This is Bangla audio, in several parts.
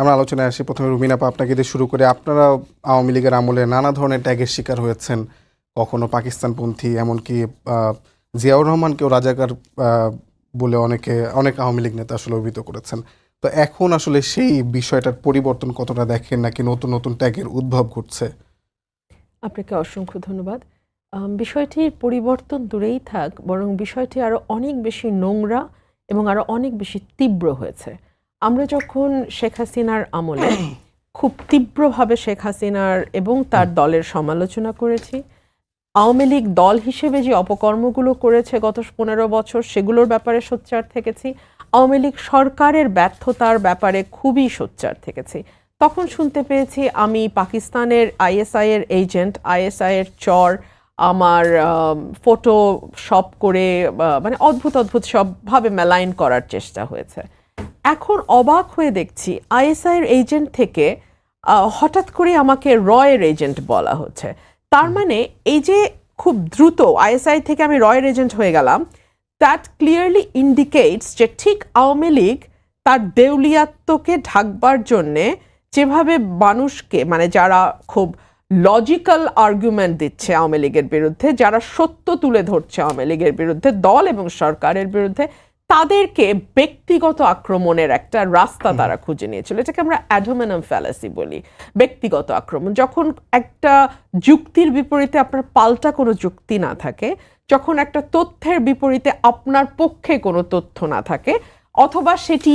আমরা আলোচনায় আসি। প্রথমে রুমিনাপা আপনাকে দিয়ে শুরু করে, আপনারা আওয়ামী লীগের আমলে নানা ধরনের ট্যাগের শিকার হয়েছেন। কখনো পাকিস্তানপন্থী, এমনকি জিয়াউর রহমানকেও রাজাকার বলে অনেকে, অনেক আওয়ামী লীগ নেতা আসলে অভিহিত করেছেন। তো এখন আসলে সেই বিষয়টার পরিবর্তন কতটা দেখেন, নাকি নতুন নতুন ট্যাগের উদ্ভব ঘটছে? আপনাকে অসংখ্য ধন্যবাদ। বিষয়টির পরিবর্তন দূরেই থাক, বরং বিষয়টি আরও অনেক বেশি নোংরা এবং আরও অনেক বেশি তীব্র হয়েছে। আমরা যখন শেখ হাসিনার আমলে খুব তীব্রভাবে শেখ হাসিনার এবং তার দলের সমালোচনা করেছি, আওয়ামী লীগ দল হিসেবে যে অপকর্মগুলো করেছে গত পনেরো বছর সেগুলোর ব্যাপারে সোচ্চার থেকেছি। আওয়ামী লীগ সরকারের ব্যর্থতার ব্যাপারে খুবই সোচ্চার থেকেছি। তখন শুনতে পেয়েছি আমি পাকিস্তানের আইএসআই এর এজেন্ট, আইএসআই এর চর, আমার ফটো শপ করে মানে অদ্ভুত অদ্ভুত সবভাবে মেলাইন করার চেষ্টা হয়েছে। এখন অবাক হয়ে দেখছি আইএসআই এর এজেন্ট থেকে হঠাৎ করে আমাকে রয়ের এজেন্ট বলা হচ্ছে। তার মানে এই যে খুব দ্রুত আইএসআই থেকে আমি রয়ের এজেন্ট হয়ে গেলাম দ্যাট ক্লিয়ারলি ইন্ডিকেটস যে ঠিক আওয়ামী লীগ তার দেউলিয়াত্মকে ঢাকবার জন্যে যেভাবে মানুষকে মানে যারা খুব লজিক্যাল আর্গুমেন্ট দিচ্ছে আওয়ামী লীগের বিরুদ্ধে, যারা সত্য তুলে ধরছে আওয়ামী লীগের বিরুদ্ধে, দল এবং সরকারের বিরুদ্ধে তাদেরকে ব্যক্তিগত আক্রমণের একটা রাস্তা তারা খুঁজে নিয়েছিল। এটাকে আমরা অ্যাডোমেনাম ফ্যালাসি বলি ব্যক্তিগত আক্রমণ। যখন একটা যুক্তির বিপরীতে আপনার পাল্টা কোনো যুক্তি না থাকে যখন একটা তথ্যের বিপরীতে আপনার পক্ষে কোনো তথ্য না থাকে অথবা সেটি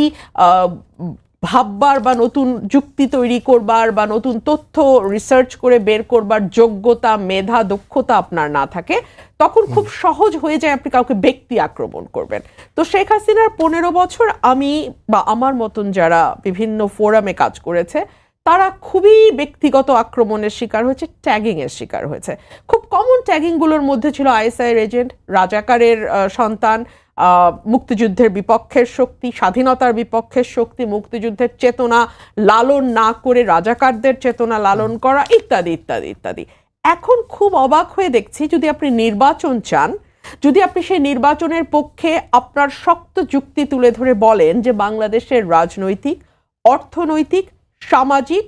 ভাববার বা নতুন যুক্তি তৈরি করবার বা নতুন তথ্য রিসার্চ করে বের করবার যোগ্যতা মেধা দক্ষতা আপনার না থাকে তখন খুব সহজ হয়ে যায় আপনি কাউকে ব্যক্তি আক্রমণ করবেন। তো শেখ হাসিনার পনেরো বছর আমি বা আমার মতন যারা বিভিন্ন ফোরামে কাজ করেছে তারা খুবই ব্যক্তিগত আক্রমণের শিকার হয়েছে ট্যাগিং এর শিকার হয়েছে। খুব কমন ট্যাগিংগুলোর মধ্যে ছিল আইএসআই এজেন্ট রাজাকারের সন্তান মুক্তিযুদ্ধের বিপক্ষের শক্তি, স্বাধীনতার বিপক্ষের শক্তি, মুক্তিযুদ্ধের চেতনা লালন না করে রাজাকারদের চেতনা লালন করা, ইত্যাদি ইত্যাদি ইত্যাদি। এখন খুব অবাক হয়ে দেখছি যদি আপনি নির্বাচন চান, যদি আপনি সেই নির্বাচনের পক্ষে আপনার শক্ত যুক্তি তুলে ধরে বলেন যে বাংলাদেশের রাজনৈতিক, অর্থনৈতিক, সামাজিক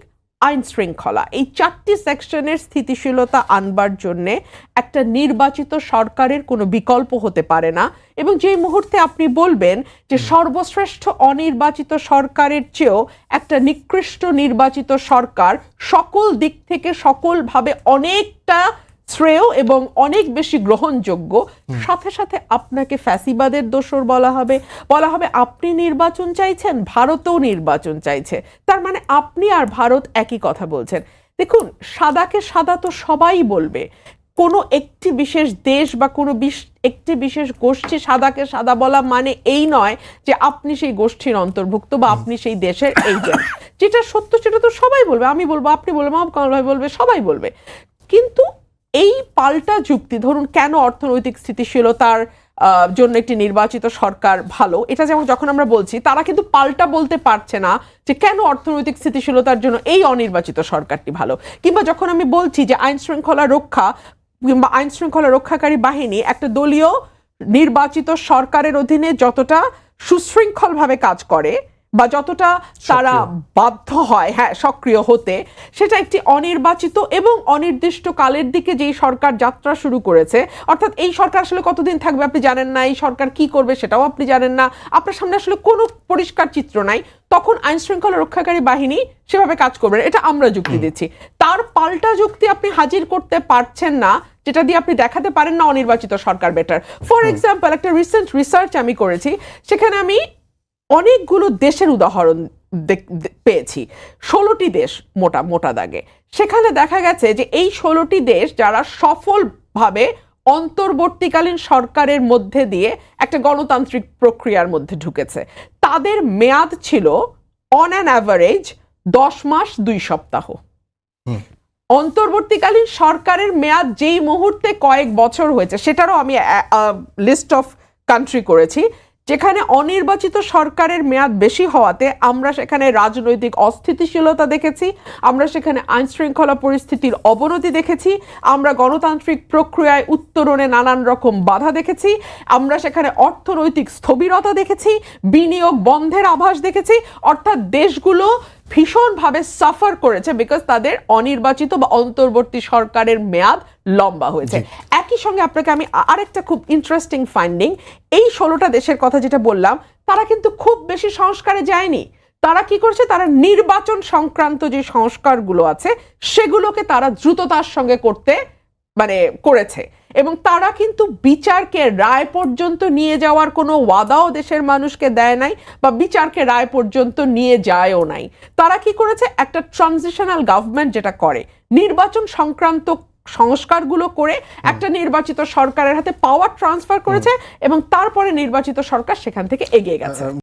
আইন শৃঙ্খলা এই চারটি সেকশনের স্থিতিশীলতা আনবার জন্যে একটা নির্বাচিত সরকারের কোনো বিকল্প হতে পারে না। এবং যেই মুহূর্তে আপনি বলবেন যে সর্বশ্রেষ্ঠ অনির্বাচিত সরকারের চেয়েও একটা নিকৃষ্ট নির্বাচিত সরকার সকল দিক থেকে সকলভাবে অনেকটা শ্রেয় এবং অনেক বেশি গ্রহণযোগ্য। সাথে সাথে আপনাকে ফ্যাসিবাদের দোষর বলা হবে। বলা হবে আপনি নির্বাচন চাইছেন ভারতও নির্বাচন চাইছে। তার মানে আপনি আর ভারত একই কথা বলছেন। দেখুন সাদাকে সাদা তো সবাই বলবে। কোনো একটি বিশেষ দেশ বা কোনো বিশ- একটি বিশেষ গোষ্ঠী সাদাকে সাদা বলা মানে এই নয় যে আপনি সেই গোষ্ঠীর অন্তর্ভুক্ত বা আপনি সেই দেশের এজেন্ট যেটা সত্য সেটা তো সবাই বলবে। আমি বলব আপনি বলব মাহবুব কামাল ভাই বলবে সবাই বলবে। কিন্তু এই পাল্টা যুক্তি, ধরুন কেন অর্থনৈতিক স্থিতিশীলতার জন্য একটি নির্বাচিত সরকার ভালো? এটা যেমন যখন আমরা বলছি, তারা কিন্তু পাল্টা বলতে পারছে না যে কেন অর্থনৈতিক স্থিতিশীলতার জন্য এই অনির্বাচিত সরকারটি ভালো? কিংবা যখন আমি বলছি যে আইন শৃঙ্খলা রক্ষা, কিংবা আইন শৃঙ্খলা রক্ষাকারী বাহিনী একটা দলীয় নির্বাচিত সরকারের অধীনে যতটা সুশৃঙ্খলভাবে কাজ করে বা যতটা তারা বাধ্য হয় হ্যাঁ সক্রিয় হতে সেটা একটি অনির্বাচিত এবং অনির্দিষ্ট কালের দিকে যেই সরকার যাত্রা শুরু করেছে অর্থাৎ এই সরকার আসলে কতদিন থাকবে আপনি জানেন না এই সরকার কি করবে সেটাও আপনি জানেন না আপনার সামনে আসলে কোনো পরিষ্কার চিত্র নাই তখন আইন শৃঙ্খলা রক্ষাকারী বাহিনী সেভাবে কাজ করবে না। এটা আমরা যুক্তি দিচ্ছি। তার পাল্টা যুক্তি আপনি হাজির করতে পারছেন না যেটা দিয়ে আপনি দেখাতে পারেন না অনির্বাচিত সরকার বেটার ফর এক্সাম্পল একটা রিসেন্ট রিসার্চ আমি করেছি সেখানে আমি অনেকগুলো দেশের উদাহরণ পেয়েছি। ষোলোটি দেশ মোটা মোটা দাগে। সেখানে দেখা গেছে যে এই ষোলোটি দেশ যারা সফলভাবে অন্তর্বর্তীকালীন সরকারের মধ্যে দিয়ে একটা গণতান্ত্রিক প্রক্রিয়ার মধ্যে ঢুকেছে। তাদের মেয়াদ ছিল অন অ্যান অ্যাভারেজ দশ মাস দুই সপ্তাহ। অন্তর্বর্তীকালীন সরকারের মেয়াদ যেই মুহূর্তে কয়েক বছর হয়েছে সেটারও আমি লিস্ট অফ কান্ট্রি করেছি। যেখানে অনির্বাচিত সরকারের মেয়াদ বেশি হওয়াতে আমরা সেখানে রাজনৈতিক অস্থিতিশীলতা দেখেছি, আমরা সেখানে আইন শৃঙ্খলা পরিস্থিতির অবনতি দেখেছি, আমরা গণতান্ত্রিক প্রক্রিয়ায় উত্তরণে নানান রকম বাধা দেখেছি, আমরা সেখানে অর্থনৈতিক স্থবিরতা দেখেছি, বিনিয়োগ বন্ধের আভাস দেখেছি, অর্থাৎ দেশগুলো ভীষণভাবে সাফার করেছে বিকজ তাদের অনির্বাচিত বা অন্তর্বর্তী সরকারের মেয়াদ লম্বা হয়েছে। একই সঙ্গে আপনাকে আমি আরেকটা খুব ইন্টারেস্টিং ফাইন্ডিং এই ষোলোটা দেশের কথা যেটা বললাম তারা কিন্তু খুব বেশি সংস্কারে যায়নি। তারা কি করছে? তারা নির্বাচন সংক্রান্ত যে সংস্কারগুলো আছে সেগুলোকে তারা দ্রুততার সঙ্গে করতে মানে করেছে। এবং তারা কিন্তু বিচারকে রায় পর্যন্ত নিয়ে যাওয়ার কোনো ওয়াদাও দেশের মানুষকে দেয় নাই বা বিচারকে রায় পর্যন্ত নিয়ে যায়ও নাই। তারা কি করেছে? একটা ট্রানজিশনাল গভর্নমেন্ট যেটা করে। নির্বাচন সংক্রান্ত সংস্কারগুলো করে একটা নির্বাচিত সরকারের হাতে পাওয়ার ট্রান্সফার করেছে এবং তারপরে নির্বাচিত সরকার সেখান থেকে এগিয়ে গেছে।